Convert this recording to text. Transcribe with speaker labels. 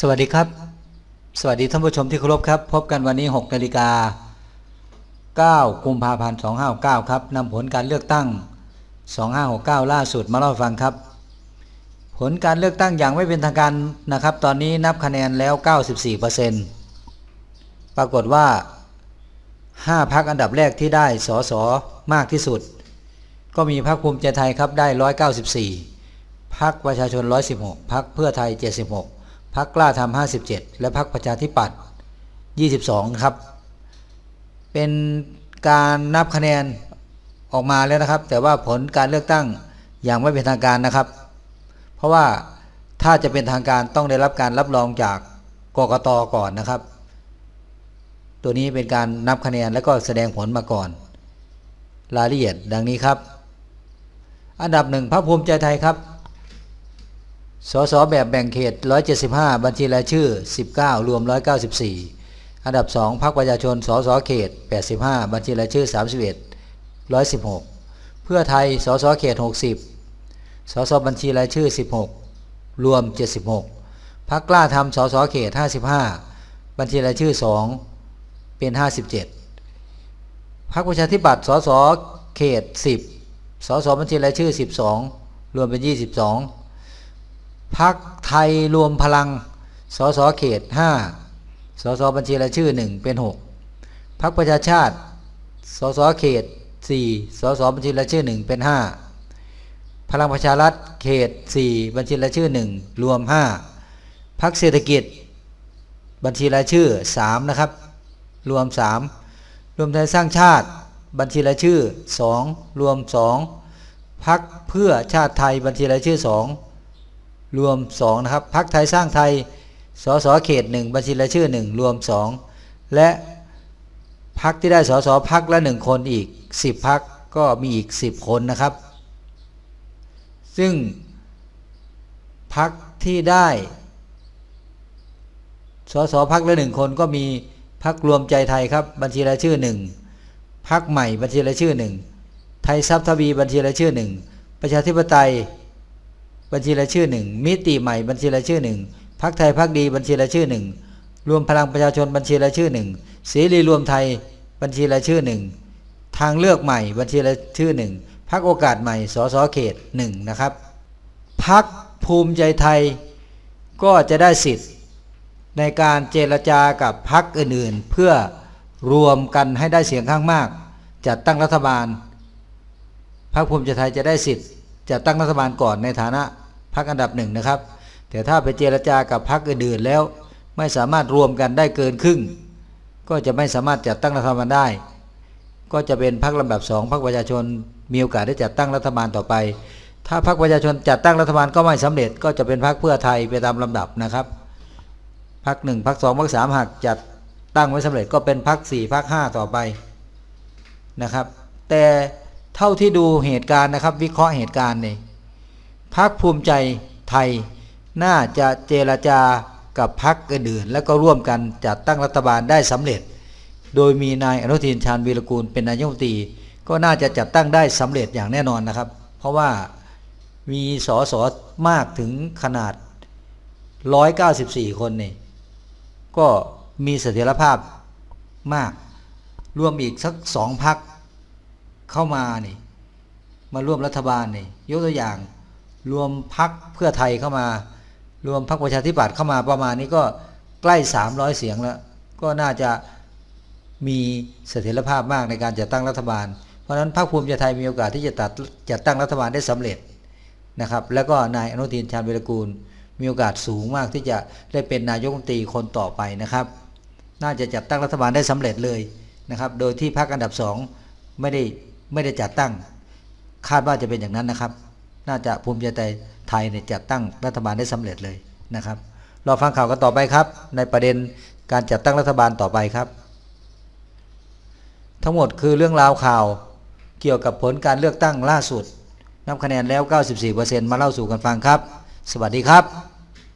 Speaker 1: สวัสดีครับ สวัสดีท่านผู้ชมที่เคารพครับ พบกันวันนี้6นาฬิกา9กุมภาพันธ์2569ครับนำผลการเลือกตั้ง 2569 ล่าสุดมาเล่าฟังครับ ผลการเลือกตั้งอย่างไม่เป็นทางการนะครับ ตอนนี้นับคะแนนแล้ว 94%ปรากฏว่า 5พักอันดับแรกที่ได้สสมากที่สุด ก็มีพรรคภูมิใจไทยครับได้ 194พักประชาชน 116พักเพื่อไทย 76 พักกล้าทำ57 และพักประชาธิปัตย์22 ครับ เป็นการนับคะแนนออกมาแล้วนะครับ แต่ว่าผลการเลือกตั้งอย่างไม่เป็นทางการนะครับ เพราะว่าถ้าจะเป็นทางการต้องได้รับการรับรองจากกกตก่อนนะครับ ตัวนี้เป็นการนับคะแนนแล้วก็แสดงผลมาก่อน รายละเอียดดังนี้ครับ อันดับหนึ่งพรรคภูมิใจไทยครับ สสแบบแบ่งเขต 175 บัญชีรายชื่อ 19 รวม 194 อันดับ 2พรรคประชาชน สสเขต 85 บัญชีรายชื่อ 31 116 เพื่อไทย สสเขต 60 สสบัญชีรายชื่อ 16 รวม 76 พรรคกล้าทำสสเขต 55 บัญชีรายชื่อ 2 เป็น 57 พรรคประชาธิปัตย์ สสเขต 10 สสบัญชีรายชื่อ 12 รวมเป็น 22 พักไทยรวมพลัง สสเขต 5 สสบัญชีรายชื่อ 1 เป็น 6พักประชาชาติ สสเขต 4 สสบัญชีรายชื่อ 1 เป็น 5 พลังประชารัฐเขต 4 บัญชีรายชื่อ 1 รวม 5พักเศรษฐกิจ บัญชีรายชื่อ 3 นะครับ รวม 3 รวมไทยสร้างชาติบัญชีรายชื่อ 2 รวม 2พักเพื่อชาติไทยบัญชีรายชื่อ 2 รวม2นะครับพักไทยสร้างไทยสสเขต 1 บัญชีรายชื่อ 1 รวม 2 และพักที่ได้สสพักละ 1 คนอีก 10พักก็มีอีก 10 คนนะครับ ซึ่งพักที่ได้สสพักละ1คนก็มีพักรวมใจไทยครับ บัญชีรายชื่อ1พักใหม่บัญชีรายชื่อ1ไทยทรัพย์ทวีบัญชีรายชื่อ1ประชาธิปไตย บัญชีรายชื่อหนึ่งมิติใหม่บัญชีรายชื่อหนึ่งพักไทยพักดีบัญชีรายชื่อหนึ่งรวมพลังประชาชนบัญชีรายชื่อหนึ่งเสรีรวมไทยบัญชีรายชื่อหนึ่งทางเลือกใหม่บัญชีรายชื่อหนึ่งพักโอกาสใหม่สสเขตหนึ่งนะครับพักภูมิใจไทยก็จะได้สิทธิ์ ในการเจรจากับพักอื่นๆ เพื่อรวมกันให้ได้เสียงข้างมาก จัดตั้งรัฐบาลพรรคภูมิใจไทยจะได้สิทธิ์จะตั้งรัฐบาลก่อนในฐานะ พรรคอันดับหนึ่งนะครับ แต่ถ้าไปเจรจากับพรรคอื่นๆแล้ว ไม่สามารถรวมกันได้เกินครึ่ง ก็จะไม่สามารถจัดตั้งรัฐบาลได้ ก็จะเป็นพรรคลำดับสองพรรคประชาชนมีโอกาสได้จัดตั้งรัฐบาลต่อไป ถ้าพรรคประชาชนจัดตั้งรัฐบาลก็ไม่สำเร็จ ก็จะเป็นพรรคเพื่อไทยไปตามลำดับนะครับพรรคหนึ่งพรรคสองพรรคสามหากจัดตั้งไว้สำเร็จก็เป็นพรรคสี่พรรคห้าต่อไปนะครับ แต่เท่าที่ดูเหตุการณ์นะครับ วิเคราะห์เหตุการณ์นี่ พรรคภูมิใจไทย น่าจะเจรจากับพรรคอื่นๆ แล้วก็ร่วมกันจัดตั้งรัฐบาลได้สำเร็จ โดยมีนายอนุทินชาญวีรกูลเป็นนายกรัฐมนตรีก็น่าจะจัดตั้งได้สำเร็จอย่างแน่นอนนะครับ เพราะว่ามีสสมากถึงขนาด 194 คนนี่ก็มีเสถียรภาพมาก รวมอีกสักสองพักเข้ามานี่มาร่วมรัฐบาลนี่ยกตัวอย่าง รวมพักเพื่อไทยเข้ามา รวมพักประชาธิปัตย์เข้ามาประมาณนี้ก็ใกล้ 300 เสียงแล้ว ก็น่าจะมีเสถียรภาพมากในการจัดตั้งรัฐบาล เพราะฉะนั้นพรรคภูมิใจไทยมีโอกาสที่จะตัดจัดตั้งรัฐบาลได้สำเร็จนะครับ แล้วก็นายอนุทินชาญวีรกูล มีโอกาสสูงมากที่จะได้เป็นนายกรัฐมนตรีคนต่อไปนะครับ น่าจะจัดตั้งรัฐบาลได้สำเร็จเลยนะครับ โดยที่พรรคอันดับสองไม่ได้ไม่ได้จัดตั้ง คาดว่าจะเป็นอย่างนั้นนะครับ น่าจะภูมิใจไทยเนี่ยจัดตั้งรัฐบาลได้สำเร็จเลยนะครับรอฟังข่าวกันต่อไปครับ ในประเด็นการจัดตั้งรัฐบาลต่อไปครับ ทั้งหมดคือเรื่องราวข่าวเกี่ยวกับผลการเลือกตั้งล่าสุด นับคะแนนแล้ว 94%มาเล่าสู่กันฟังครับ สวัสดีครับ